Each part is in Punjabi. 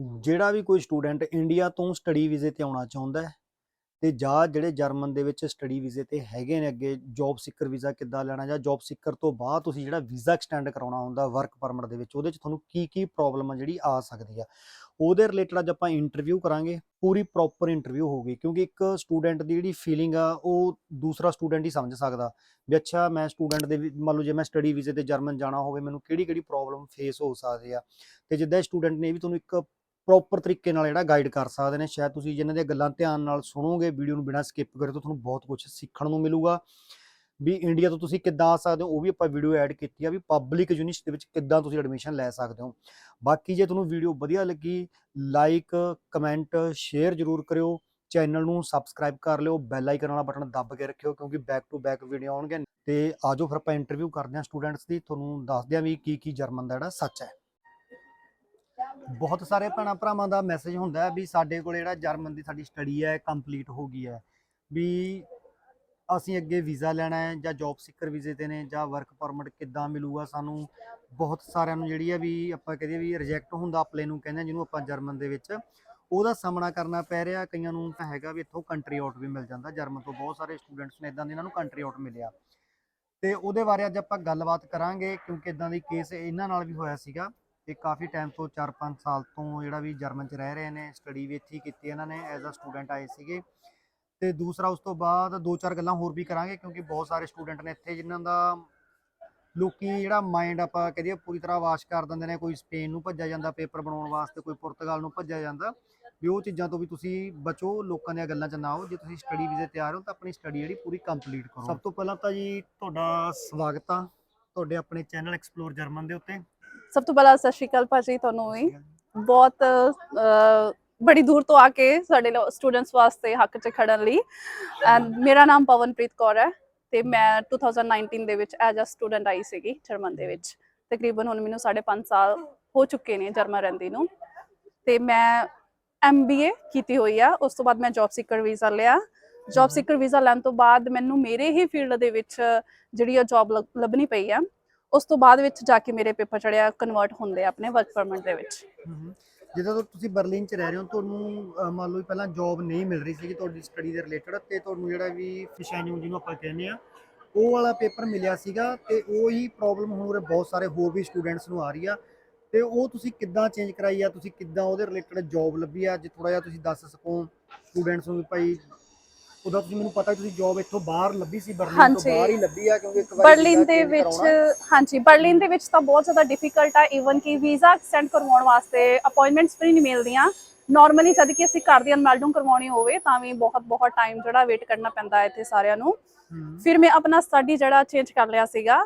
ਜਿਹੜਾ ਵੀ ਕੋਈ ਸਟੂਡੈਂਟ ਇੰਡੀਆ ਤੋਂ ਸਟੱਡੀ ਵੀਜ਼ੇ ਤੇ ਆਉਣਾ ਚਾਹੁੰਦਾ ਹੈ ਤੇ ਜਾਂ ਜਿਹੜੇ ਜਰਮਨ ਦੇ ਵਿੱਚ ਸਟੱਡੀ ਵੀਜ਼ੇ ਤੇ ਹੈਗੇ ਨੇ ਅੱਗੇ ਜੌਬ ਸਿੱਕਰ ਵੀਜ਼ਾ ਕਿੱਦਾਂ ਲੈਣਾ ਜਾਂ ਜੌਬ ਸਿੱਕਰ ਤੋਂ ਬਾਅਦ ਤੁਸੀਂ ਜਿਹੜਾ ਵੀਜ਼ਾ ਐਕਸਟੈਂਡ ਕਰਾਉਣਾ ਹੁੰਦਾ ਵਰਕ ਪਰਮਿਟ ਦੇ ਵਿੱਚ, ਉਹਦੇ ਚ ਤੁਹਾਨੂੰ ਕੀ ਕੀ ਪ੍ਰੋਬਲਮ ਆ ਜਿਹੜੀ ਆ ਸਕਦੀ ਆ? ਉਹਦੇ ਰਿਲੇਟਡ ਅੱਜ ਆਪਾਂ ਇੰਟਰਵਿਊ ਕਰਾਂਗੇ, ਪੂਰੀ ਪ੍ਰੋਪਰ ਇੰਟਰਵਿਊ ਹੋਊਗੀ ਕਿਉਂਕਿ ਇੱਕ ਸਟੂਡੈਂਟ ਦੀ ਜਿਹੜੀ ਫੀਲਿੰਗ ਆ, ਉਹ ਦੂਸਰਾ ਸਟੂਡੈਂਟ ਹੀ ਸਮਝ ਸਕਦਾ ਵੀ ਅੱਛਾ ਮੈਂ ਸਟੂਡੈਂਟ ਦੇ ਵੀ- ਮੰਨ ਲਓ ਜੇ ਮੈਂ ਸਟੱਡੀ ਵੀਜ਼ੇ ਤੇ ਜਰਮਨ ਜਾਣਾ ਹੋਵੇ, ਮੈਨੂੰ ਕਿਹੜੀ ਕਿਹੜੀ ਪ੍ਰੋਬਲਮ ਫੇਸ ਹੋ ਸਕਦੀ ਆ? ਤੇ ਜਿੱਦਾਂ ਸਟੂਡੈਂਟ ਨੇ ਇਹ ਵੀ ਤੁਹਾਨੂੰ ਇੱਕ ਪ੍ਰੋਪਰ ਤਰੀਕੇ ਨਾਲ ਜਿਹੜਾ ਗਾਈਡ ਕਰ ਸਕਦੇ ਨੇ, ਸ਼ਾਇਦ ਤੁਸੀਂ ਜਿਨ੍ਹਾਂ ਦੀਆਂ ਗੱਲਾਂ ਧਿਆਨ ਨਾਲ ਸੁਣੋਗੇ ਵੀਡੀਓ ਨੂੰ ਬਿਨਾਂ ਸਕਿਪ ਕਰੇ ਤਾਂ ਤੁਹਾਨੂੰ ਬਹੁਤ ਕੁਝ ਸਿੱਖਣ ਨੂੰ ਮਿਲੂਗਾ। ਵੀ ਇੰਡੀਆ ਤੋਂ ਤੁਸੀਂ ਕਿੱਦਾਂ ਆ ਸਕਦੇ ਹੋ, ਉਹ ਵੀ ਆਪਾਂ ਵੀਡੀਓ ਐਡ ਕੀਤੀ ਆ ਵੀ ਪਬਲਿਕ ਯੂਨੀਵਰਸਿਟੀ ਦੇ ਵਿੱਚ ਕਿੱਦਾਂ ਤੁਸੀਂ ਐਡਮਿਸ਼ਨ ਲੈ ਸਕਦੇ ਹੋ। ਬਾਕੀ ਜੇ ਤੁਹਾਨੂੰ ਵੀਡੀਓ ਵਧੀਆ ਲੱਗੀ ਲਾਈਕ ਕਮੈਂਟ ਸ਼ੇਅਰ ਜ਼ਰੂਰ ਕਰਿਓ ਚੈਨਲ ਨੂੰ ਸਬਸਕ੍ਰਾਈਬ ਕਰ ਲਿਓ ਬੈਲ ਆਈਕਨ ਵਾਲਾ ਬਟਨ ਦੱਬ ਕੇ ਰੱਖਿਓ, ਕਿਉਂਕਿ ਬੈਕ ਟੂ ਬੈਕ ਵੀਡੀਓ ਆਉਣਗੇ। ਤੇ ਆਜੋ ਫਿਰ ਆਪਾਂ ਇੰਟਰਵਿਊ ਕਰਦੇ ਹਾਂ ਸਟੂਡੈਂਟਸ ਦੀ, ਤੁਹਾਨੂੰ ਦੱਸਦੇ ਹਾਂ ਵੀ ਕੀ ਕੀ ਜਰਮਨ ਦਾ ਜਿਹੜਾ ਸੱਚ ਹੈ। ਬਹੁਤ ਸਾਰੇ ਭੈਣਾਂ ਭਰਾਵਾਂ ਦਾ ਮੈਸੇਜ ਹੁੰਦਾ ਹੈ ਵੀ ਸਾਡੇ ਕੋਲ ਜਿਹੜਾ ਜਰਮਨ ਦੀ ਸਾਡੀ ਸਟੱਡੀ ਹੈ ਕੰਪਲੀਟ ਹੋ ਗਈ ਹੈ। ਵੀ ਅਸੀਂ ਅੱਗੇ ਵੀਜ਼ਾ ਲੈਣਾ ਹੈ ਜਾਂ ਜੌਬ ਸਿੱਕਰ ਵੀਜ਼ੇ ਤੇ ਨੇ ਜਾਂ ਵਰਕ ਪਰਮਿਟ ਕਿੱਦਾਂ ਮਿਲੂਗਾ, ਸਾਨੂੰ ਬਹੁਤ ਸਾਰਿਆਂ ਨੂੰ ਜਿਹੜੀ ਹੈ ਵੀ ਆਪਾਂ ਕਹਦੇ ਵੀ ਰਿਜੈਕਟ ਹੁੰਦਾ ਅਪਲੇ ਨੂੰ ਕਹਿੰਦੇ ਜਿਹਨੂੰ ਆਪਾਂ ਜਰਮਨ ਦੇ ਵਿੱਚ। ਉਹਦਾ ਸਾਹਮਣਾ ਕਰਨਾ ਪੈ ਰਿਹਾ, ਕਈਆਂ ਨੂੰ ਤਾਂ ਹੈਗਾ ਵੀ ਇੱਥੋਂ ਕੰਟਰੀ ਆਊਟ ਵੀ ਮਿਲ ਜਾਂਦਾ। ਜਰਮਨ ਤੋਂ ਬਹੁਤ ਸਾਰੇ ਸਟੂਡੈਂਟਸ ਨੇ ਇਦਾਂ ਦੇ, ਇਹਨਾਂ ਨੂੰ ਕੰਟਰੀ ਆਊਟ ਮਿਲਿਆ। ਤੇ ਉਹਦੇ ਬਾਰੇ ਅੱਜ ਆਪਾਂ ਗੱਲਬਾਤ ਕਰਾਂਗੇ, ਕਿਉਂਕਿ ਇਦਾਂ ਦੀ ਕੇਸ ਇਹਨਾਂ ਨਾਲ ਵੀ ਹੋਇਆ ਸੀਗਾ। ਤੇ ਕਾਫੀ ਟਾਈਮ ਤੋਂ 4-5 ਸਾਲ ਤੋਂ ਜਿਹੜਾ ਵੀ ਜਰਮਨ 'ਚ ਰਹਿ ਰਹੇ ਨੇ ਸਟੱਡੀ ਵੀ ਇੱਥੇ ਹੀ ਕੀਤੀ ਇਹਨਾਂ ਨੇ ਐਜ਼ ਅ ਸਟੂਡੈਂਟ ਆਏ ਸੀਗੇ। ਤੇ ਦੂਸਰਾ ਉਸ ਤੋਂ ਬਾਅਦ ਦੋ ਚਾਰ ਗੱਲਾਂ ਹੋਰ ਵੀ ਕਰਾਂਗੇ ਕਿਉਂਕਿ ਬਹੁਤ ਸਾਰੇ ਸਟੂਡੈਂਟ ਨੇ ਇੱਥੇ ਜਿਨ੍ਹਾਂ ਦਾ ਲੋਕੀ ਜਿਹੜਾ ਮਾਈਂਡ ਆਪਾਂ ਕਹਦੇ ਪੂਰੀ ਤਰ੍ਹਾਂ ਵਾਸ਼ ਕਰ ਦਿੰਦੇ ਨੇ, ਕੋਈ ਸਪੇਨ ਨੂੰ ਭੱਜਿਆ ਜਾਂਦਾ ਪੇਪਰ ਬਣਾਉਣ ਵਾਸਤੇ, ਕੋਈ ਪੁਰਤਗਾਲ ਨੂੰ ਭੱਜਿਆ ਜਾਂਦਾ। ਵੀ ਉਹ ਚੀਜ਼ਾਂ ਤੋਂ ਵੀ ਤੁਸੀਂ ਬਚੋ, ਲੋਕਾਂ ਦੀਆਂ ਗੱਲਾਂ 'ਚ ਨਾ ਆਓ। ਜੇ ਤੁਸੀਂ ਸਟੱਡੀ ਵੀਜ਼ੇ ਤਿਆਰ ਹੋ ਤਾਂ ਆਪਣੀ ਸਟੱਡੀ ਜਿਹੜੀ ਪੂਰੀ ਕੰਪਲੀਟ ਕਰੋ। ਸਭ ਤੋਂ ਪਹਿਲਾਂ ਤਾਂ ਜੀ ਤੁਹਾਡਾ ਸਵਾਗਤ ਆ ਤੁਹਾਡੇ ਆਪਣੇ ਚੈਨਲ ਐਕਸਪਲੋਰ ਜਰਮਨ ਦੇ ਉੱਤੇ। ਸਭ ਤੋਂ ਪਹਿਲਾਂ ਸਤਿ ਸ਼੍ਰੀ ਅਕਾਲ ਭਾਜੀ ਤੁਹਾਨੂੰ ਵੀ। ਬਹੁਤ ਬੜੀ ਦੂਰ ਤੋਂ ਆ ਕੇ ਸਾਡੇ ਸਟੂਡੈਂਟਸ ਵਾਸਤੇ ਹੱਕ 'ਚ ਖੜਨ ਲਈ। ਐਂਡ ਮੇਰਾ ਨਾਮ ਪਵਨਪ੍ਰੀਤ ਕੌਰ ਹੈ ਤੇ ਮੈਂ 2019 ਦੇ ਵਿੱਚ ਐਜ਼ ਅ ਸਟੂਡੈਂਟ ਆਈ ਸੀਗੀ ਜਰਮਨ ਦੇ ਵਿੱਚ। ਤਕਰੀਬਨ ਹੁਣ ਮੈਨੂੰ 5.5 ਸਾਲ ਹੋ ਚੁੱਕੇ ਨੇ ਜਰਮਨ ਰਹਿੰਦੀ ਨੂੰ। ਤੇ ਮੈਂ ਐਮਬੀਏ ਕੀਤੀ ਹੋਈ ਆ, ਉਸ ਤੋਂ ਬਾਅਦ ਮੈਂ ਜੌਬ ਸੀਕਰ ਵੀਜ਼ਾ ਲਿਆ। ਜੌਬ ਹਮ। ਸੀਕਰ ਵੀਜ਼ਾ ਲੈਣ ਤੋਂ ਬਾਅਦ ਮੈਨੂੰ ਮੇਰੇ ਹੀ ਫੀਲਡ ਦੇ ਵਿੱਚ ਜਿਹੜੀ ਆ ਜੌਬ ਲੱਭਣੀ ਪਈ ਆ। ਉਸ ਤੋਂ ਬਾਅਦ ਵਿੱਚ ਜਾ ਕੇ ਮੇਰੇ ਪੇਪਰ ਚੜਿਆ ਕਨਵਰਟ ਹੁੰਦੇ ਆ ਆਪਣੇ ਵਰਕ ਪਰਮਿਟ ਦੇ ਵਿੱਚ। ਹਮ, ਜਦੋਂ ਤੋਂ ਤੁਸੀਂ ਬਰਲਿਨ ਚ ਰਹਿ ਰਹੇ ਹੋ ਤੁਹਾਨੂੰ ਅਹ, ਮੰਨ ਲਓ ਪਹਿਲਾਂ ਜੌਬ ਨਹੀਂ ਮਿਲ ਰਹੀ ਸੀਗੀ ਤੁਹਾਡੀ ਸਟੱਡੀ ਦੇ ਰਿਲੇਟਡ ਤੇ ਤੁਹਾਨੂੰ ਜਿਹੜਾ ਵੀ ਫਿਸ਼ੈਨਿੰਗ ਜਿਹਨੂੰ ਆਪਾਂ ਕਹਿੰਦੇ ਆ ਉਹ ਵਾਲਾ ਪੇਪਰ ਮਿਲਿਆ ਸੀਗਾ ਤੇ ਉਹੀ ਪ੍ਰੋਬਲਮ ਹੁਣ ਉਰੇ ਬਹੁਤ ਸਾਰੇ ਹੋਰ ਵੀ ਸਟੂਡੈਂਟਸ ਨੂੰ ਆ ਰਹੀ ਆ। ਤੇ ਉਹ ਤੁਸੀਂ ਕਿੱਦਾਂ ਚੇਂਜ ਕਰਾਈ ਆ? ਤੁਸੀਂ ਕਿੱਦਾਂ ਉਹਦੇ ਰਿਲੇਟਡ ਜੌਬ ਲੱਭੀ ਆ? ਜੇ ਥੋੜਾ ਜਿਹਾ ਤੁਸੀਂ ਦੱਸ ਸਕੋ ਸਟੂਡੈਂਟਸ ਨੂੰ ਵੀ ਭਾਈ ਉਹਦਾ ਤੁਸੀਂ ਮੈਨੂੰ ਪਤਾ ਤੁਸੀਂ ਜੌਬ ਇੱਥੋਂ ਬਾਹਰ ਲੱਭੀ ਸੀ ਬਰਲਿਨ ਤੋਂ ਹਾਂਜੀ। ਬਾਹਰ ਹੀ ਲੱਭੀ ਆ ਕਿਉਂਕਿ ਇੱਕ ਵਾਰੀ ਬਰਲਿਨ ਦੇ change ਵਿੱਚ ਕਰਾਉਣਾ। ਹਾਂਜੀ ਬਰਲਿਨ ਦੇ ਵਿੱਚ ਤਾਂ ਬਹੁਤ ਜ਼ਿਆਦਾ ਡਿਫਿਕਲਟ ਆ ਈਵਨ ਕਿ ਵੀਜ਼ਾ ਐਕਸਟੈਂਡ ਕਰਵਾਉਣ ਵਾਸਤੇ ਅਪਾਇੰਟਮੈਂਟਸ ਵੀ ਨਹੀਂ ਮਿਲਦੀਆਂ। ਨਾਰਮਲੀ ਜਦ ਕਿ ਅਸੀਂ ਘਰ ਦੀ ਅਨਮੈਲਡਿੰਗ ਕਰਵਾਉਣੀ ਹੋਵੇ ਤਾਂ ਵੀ ਬਹੁਤ ਬਹੁਤ ਟਾਈਮ ਜਿਹੜਾ ਵੇਟ ਕਰਨਾ ਪੈਂਦਾ ਹੈ ਇੱਥੇ ਸਾਰਿਆਂ ਨੂੰ। ਹਮ, ਫਿਰ ਮੈਂ ਆਪਣਾ ਸਟੱਡੀ ਜਿਹੜਾ ਚੇਂਜ ਕਰ ਲਿਆ ਸੀਗਾ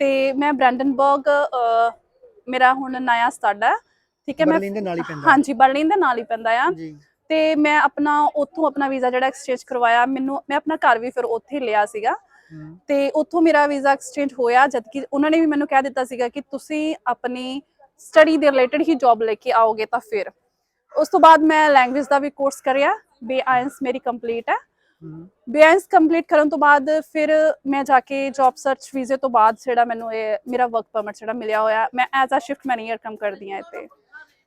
ਤੇ ਮੈਂ ਬ੍ਰੈਂਡਨਬਰਗ ਮੇਰਾ ਹੁਣ ਨਇਆ ਸਟੱਡ ਹੈ। ਠੀਕ ਹੈ ਮੈਂ ਬਰਲਿਨ ਦੇ ਨਾਲ ਹੀ ਪੈਂਦਾ। ਹਾਂਜੀ ਬਰਲਿਨ ਦੇ ਨਾਲ ਹੀ ਪੈਂਦਾ ਆ। ਜੀ। ਤੇ ਮੈਂ ਆਪਣਾ ਉੱਥੋਂ ਆਪਣਾ ਵੀਜ਼ਾ ਜਿਹੜਾ ਐਕਸਚੇਂਜ ਕਰਵਾਇਆ ਮੈਨੂੰ ਮੈਂ ਆਪਣਾ ਘਰ ਵੀ ਫਿਰ ਉੱਥੇ ਲਿਆ ਸੀਗਾ। ਤੇ ਉੱਥੋਂ ਮੇਰਾ ਵੀਜ਼ਾ ਐਕਸਚੇਂਜ ਹੋਇਆ ਜਦ ਕਿ ਉਹਨਾਂ ਨੇ ਵੀ ਮੈਨੂੰ ਕਹਿ ਦਿੱਤਾ ਸੀਗਾ ਕਿ ਤੁਸੀਂ ਆਪਣੀ ਸਟੱਡੀ ਦੇ ਰਿਲੇਟਡ ਹੀ ਜੌਬ ਲੈ ਕੇ ਆਓਗੇ ਤਾਂ ਫਿਰ। ਉਸ ਤੋਂ ਬਾਅਦ ਮੈਂ ਲੈਂਗੁਏਜ ਦਾ ਵੀ ਕੋਰਸ ਕਰਿਆ ਬੀ ਮੇਰੀ ਕੰਪਲੀਟ ਹੈ। ਬੀ ਕੰਪਲੀਟ ਕਰਨ ਤੋਂ ਬਾਅਦ ਫਿਰ ਮੈਂ ਜਾ ਕੇ ਜੌਬ ਸਰਚ ਵੀਜ਼ੇ ਤੋਂ ਬਾਅਦ ਜਿਹੜਾ ਮੈਨੂੰ ਇਹ ਮੇਰਾ ਵਰਕ ਪਰਮਿਟ ਜਿਹੜਾ ਮਿਲਿਆ ਹੋਇਆ ਮੈਂ ਐਜ਼ ਅ ਸ਼ਿਫਟ ਮੈਨੇਜਰ ਕੰਮ ਕਰਦੀ ਹਾਂ ਇੱਥੇ।